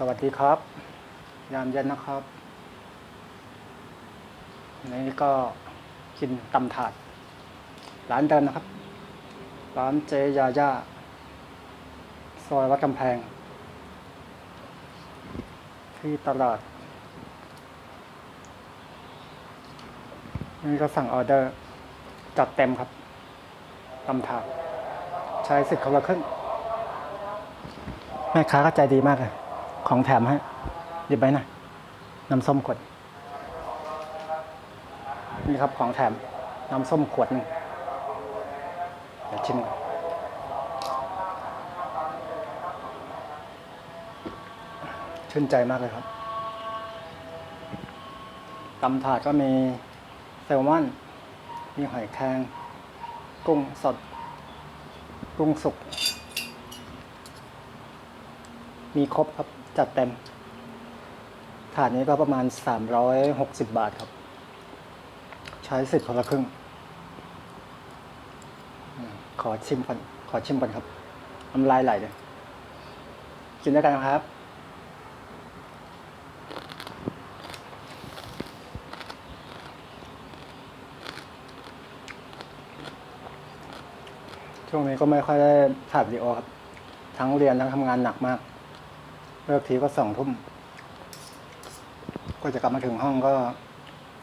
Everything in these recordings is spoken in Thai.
สวัสดีครับ ยามเย็นนะครับนนี้ก็กินตำถาด ร้านเดิมนะครับ ร้านเจยาย่าซอยวัดกำแพง ที่ตลาดนี่ก็สั่งออเดอร์ จัดเต็มครับตำถาด ใช้สิทธิ์คนละครึ่งแม่ค้าก็ใจดีมากเลย ของแถมให้หยิบไปหน่อยน้ำส้มขวด นี่ครับของแถม น้ำส้มขวดหนึ่งเดี๋ยวชิมก่อนชื่นใจมากเลยครับตำถาดก็มีแซลมอน มีหอยแครงกุ้งสด กุ้งสุก มีครบครับ จัดเต็ม ถาดนี้ก็ประมาณ 360 บาทครับ ใช้สิทธิ์คนละครึ่ง ขอชิมก่อนขอชิมก่อนครับน้ำลายไหลเลยกินด้วยกันครับช่วงนี้ก็ไม่ค่อยได้ถ่ายวิดีโอครับ ทั้งเรียนทั้งทำงานหนักมาก เลิกทีก็สองทุ่มก็จะกลับมาถึงห้องก็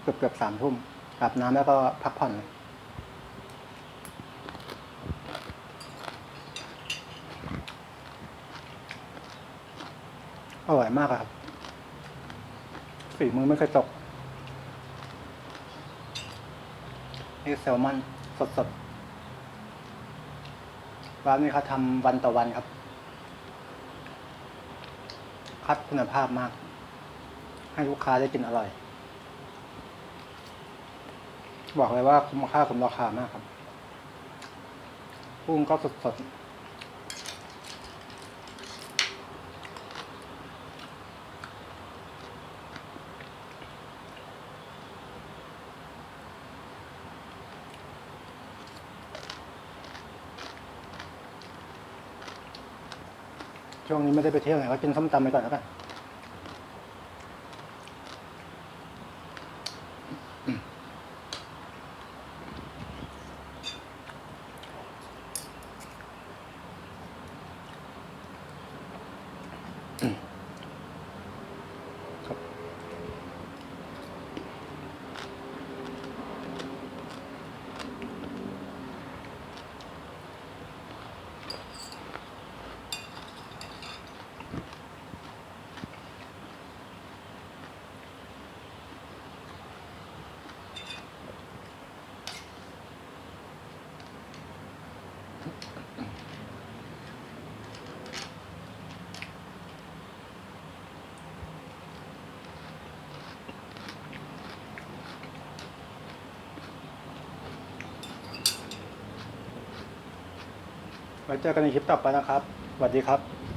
เกือบเกือบสามทุ่มอาบน้ำแล้วก็พักผ่อนเลยอร่อยมากครับฝีมือไม่เคยตก นี่แซลมอนสดๆร้านนี้เขาทำวันต่อวันครับ คัดคุณภาพมาก ให้ลูกค้าได้กินอร่อย บอกเลยว่าคุ้มค่าคุ้มราคามากครับกุ้งก็สดๆ ช่วงนี้ไม่ได้ไปเที่ยวไหนก็กินส้มตำไปก่อนแล้วกันอืม ไว้เจอกันในคลิปต่อไปนะครับสวัสดีครับ